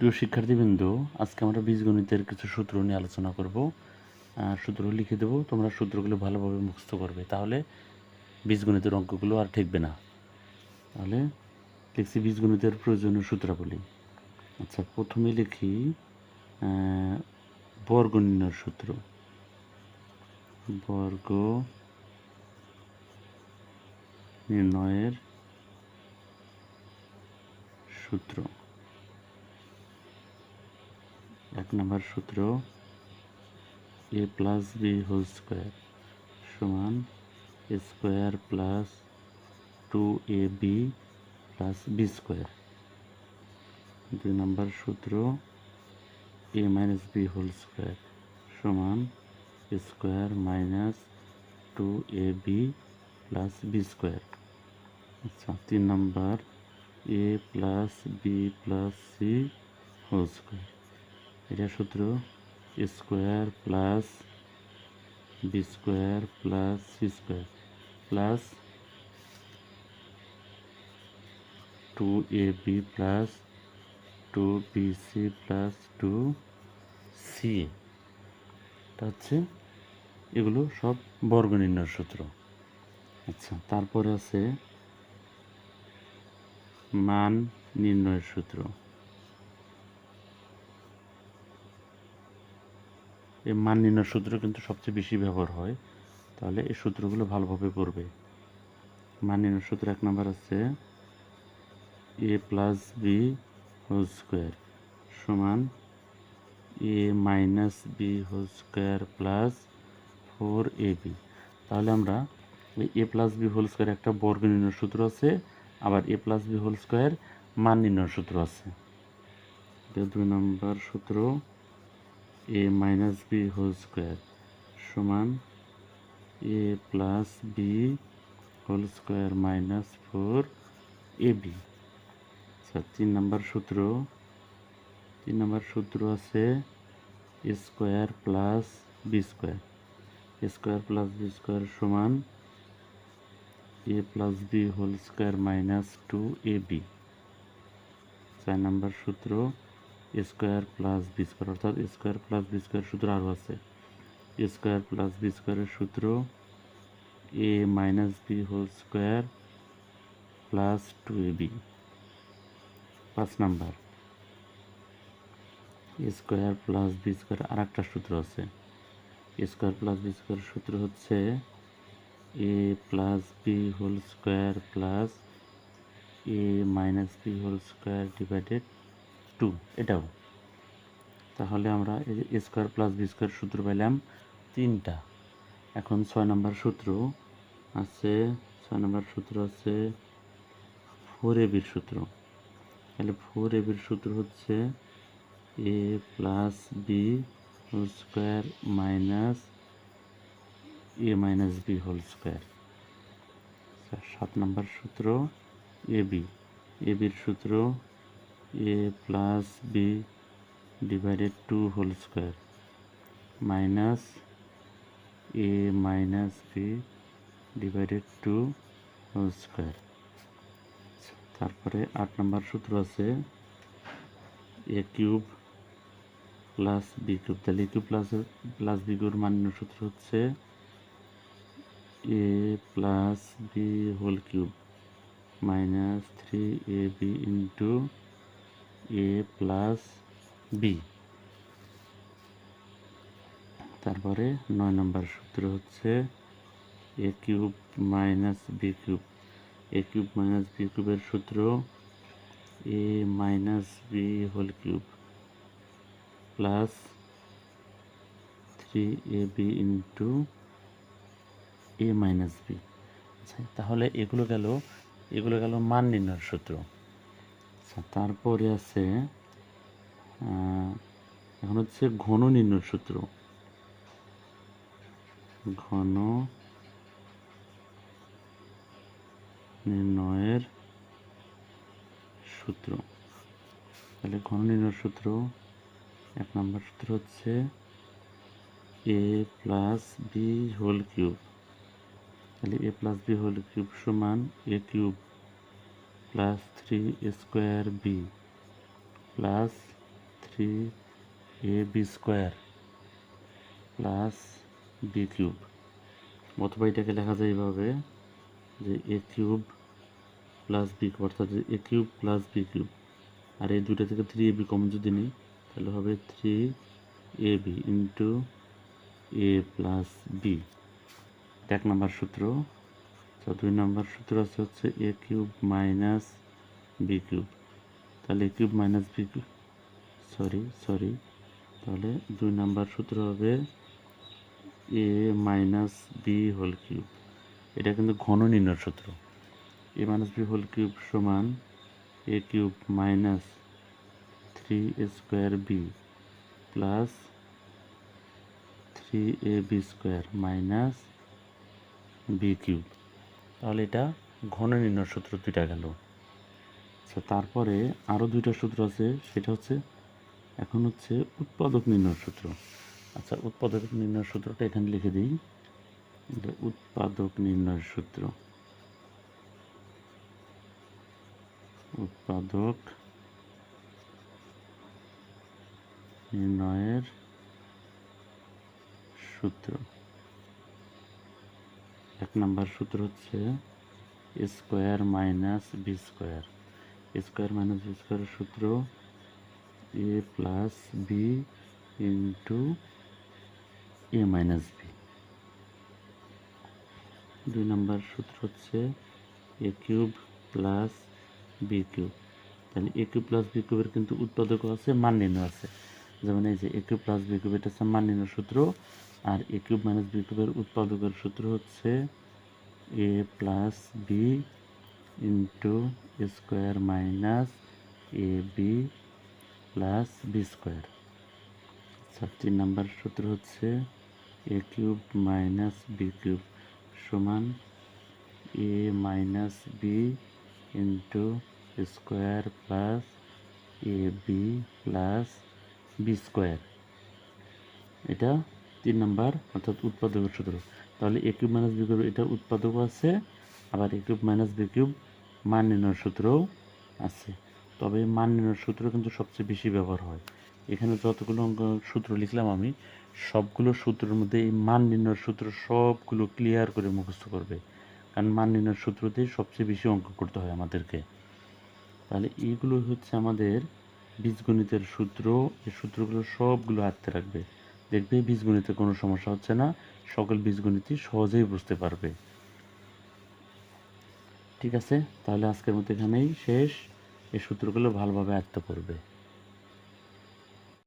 প্রিয় শিক্ষার্থীবৃন্দ, আজকে আমরা বীজগণিতের কিছু সূত্র নিয়ে আলোচনা করব। সূত্র লিখে দেবো, তোমরা সূত্রগুলো ভালোভাবে মুখস্থ করবে। তাহলে বীজগণিতের অঙ্কগুলো আর ঠেকবে না। তাহলে লিখছি বীজগণিতের প্রয়োজনীয় সূত্রাবলী। আচ্ছা প্রথমে লিখি বর্গ নির্ণয়ের সূত্র। বর্গ নির্ণয়ের সূত্র। এক নম্বর সূত্র A plus B whole square সমান A square plus two A B plus B square দুই নম্বর সূত্র A minus B whole square সমান A square minus two A B plus B square আচ্ছা তিন নম্বর A plus B plus C whole square এটা সূত্র square plus B square plus C square plus two A B plus two B C plus two C. এটা হচ্ছে এগুলো সব বর্গ নির্ণয়ের সূত্র। আচ্ছা তারপরে আছে মান নির্ণয়ের সূত্র। এই মান নির্ণয়ের সূত্র কিন্তু সবচেয়ে বেশি ব্যবহার হয়। তাহলে এই সূত্রগুলো ভালোভাবে পড়বে। মান নির্ণয়ের সূত্র এক নম্বর আছে A plus B whole square সমান A minus B whole square plus four A B তাহলে আমরা A plus B whole square একটা বর্গ নির্ণয় সূত্র আছে, আবার A plus B whole square মান নির্ণয় সূত্র আছে। দুই নম্বর সূত্র। A minus B whole square সমান A plus B whole square minus four A B. আচ্ছা তিন নম্বর সূত্র। তিন নম্বর সূত্র আছে A square plus B square. A square plus B square সমান A plus B whole square minus two A B. চার নম্বর সূত্র। স্কোয়ার প্লাস বি স্কোয়ার, অর্থাৎ স্কোয়ার প্লাস বি স্কোয়ার সূত্র আরও আছে। স্কোয়ার প্লাস বি স্কোয়ারের সূত্র A minus B whole square plus two A B. পাঁচ number. Square plus B square আর একটা সূত্র আছে। স্কোয়ার প্লাস বি স্কোয়ার সূত্র হচ্ছে A plus B whole square plus A minus B whole square divided two এটাও। তাহলে আমরা A square plus B square সূত্র পেলাম তিনটা। এখন ছয় নম্বর সূত্র আছে, ছয় নম্বর সূত্র আছে ফোর এবির সূত্র। তাহলে ফোর এবির সূত্র হচ্ছে A plus B whole square minus A minus B whole square সাত নম্বর সূত্র এ বি এ বির সূত্র A plus B divided two whole square minus A minus B divided two whole square তারপরে আট নম্বর সূত্র আছে A cube plus B cube তাহলে A cube plus plus B cube মান্য সূত্র হচ্ছে A plus B whole cube minus three A B into A plus B তারপরে নয় নম্বর সূত্র হচ্ছে A cube minus B cube A cube minus B কিউবের সূত্র A minus B whole cube plus three A B into A minus B তাহলে এগুলো গেল এগুলো গেল মান নির্ণয়ের সূত্র। আচ্ছা তারপরে আছে এখন হচ্ছে ঘন নির্ণয় সূত্র। ঘন নির্ণয়ের সূত্র। তাহলে ঘন নির্ণয় সূত্র, এক নম্বর সূত্র হচ্ছে A plus B whole cube তাহলে A plus B whole cube সমান A cube plus three square B plus three A B square plus B cube. অথবা এটাকে লেখা যায় এইভাবে যে এ কিউব প্লাস বি অর্থাৎ A cube plus B cube. আর এই দুইটা থেকে থ্রি এ বি কমন যদি নিই, তাহলে হবে three A B into A plus B. এক নম্বর সূত্র। তো দুই নম্বর সূত্র আছে হচ্ছে A cube minus B cube তাহলে A cube minus B cube sorry sorry তাহলে দুই নম্বর সূত্র হবে A minus B whole cube এটা কিন্তু ঘন নির্ণয় সূত্র। A minus B whole cube সমান A cube minus three square B plus three A B square minus B cube তাহলে এটা ঘন নির্ণয় সূত্র দুইটা গেল। তারপরে আরও দুইটা সূত্র আছে, সেটা হচ্ছে, এখন হচ্ছে উৎপাদক নির্ণয় সূত্র। আচ্ছা উৎপাদক নির্ণয় সূত্রটা এখানে লিখে দিই। উৎপাদক নির্ণয় সূত্র। উৎপাদক নির্ণয়ের সূত্র। এক নম্বর সূত্র হচ্ছে square minus B square. Square minus B স্কোয়ারের সূত্র A plus B into A minus B দুই নম্বর সূত্র হচ্ছে A cube plus B cube তাহলে এ কিউব প্লাস বি কিউবের কিন্তু উৎপাদকও আছে মান নির্ণয় আছে। যেমন এই যে A cube plus B cube এটা হচ্ছে মান নির্ণয় সূত্র আর এ কিউব মাইনাস বি কিউবের উৎপাদকের সূত্র হচ্ছে A plus B into square minus A B plus B square তিন নাম্বার সূত্র হচ্ছে A cube minus B cube সমান A minus B into square plus A B plus B square এটা তিন নাম্বার, অর্থাৎ উৎপাদকের সূত্র। তাহলে A cube minus B cube এটা উৎপাদকও আছে, আবার A cube minus B cube মান নির্ণয়ের সূত্রও আছে। তবে মান নির্ণয়ের সূত্র কিন্তু সবচেয়ে বেশি ব্যবহার হয়। এখানে যতগুলো অঙ্ক সূত্র লিখলাম আমি, সবগুলো সূত্রের মধ্যে এই মান নির্ণয়ের সূত্র সবগুলো ক্লিয়ার করে মুখস্থ করবে। কারণ মান নির্ণয়ের সূত্রতেই সবচেয়ে বেশি অঙ্ক করতে হয় আমাদেরকে। তাহলে এইগুলো হচ্ছে আমাদের বীজগণিতের সূত্র, এই সূত্রগুলো সবগুলো আয়ত্তে রাখবে। দেখবে বীজগণিতে কোনো সমস্যা হচ্ছে না, সকল বীজগণিতই সহজেই বুঝতে পারবে। ঠিক আছে? তাহলে আজকের মতো এখানেই শেষ। এই সূত্রগুলো ভালোভাবে আয়ত্ত করবে।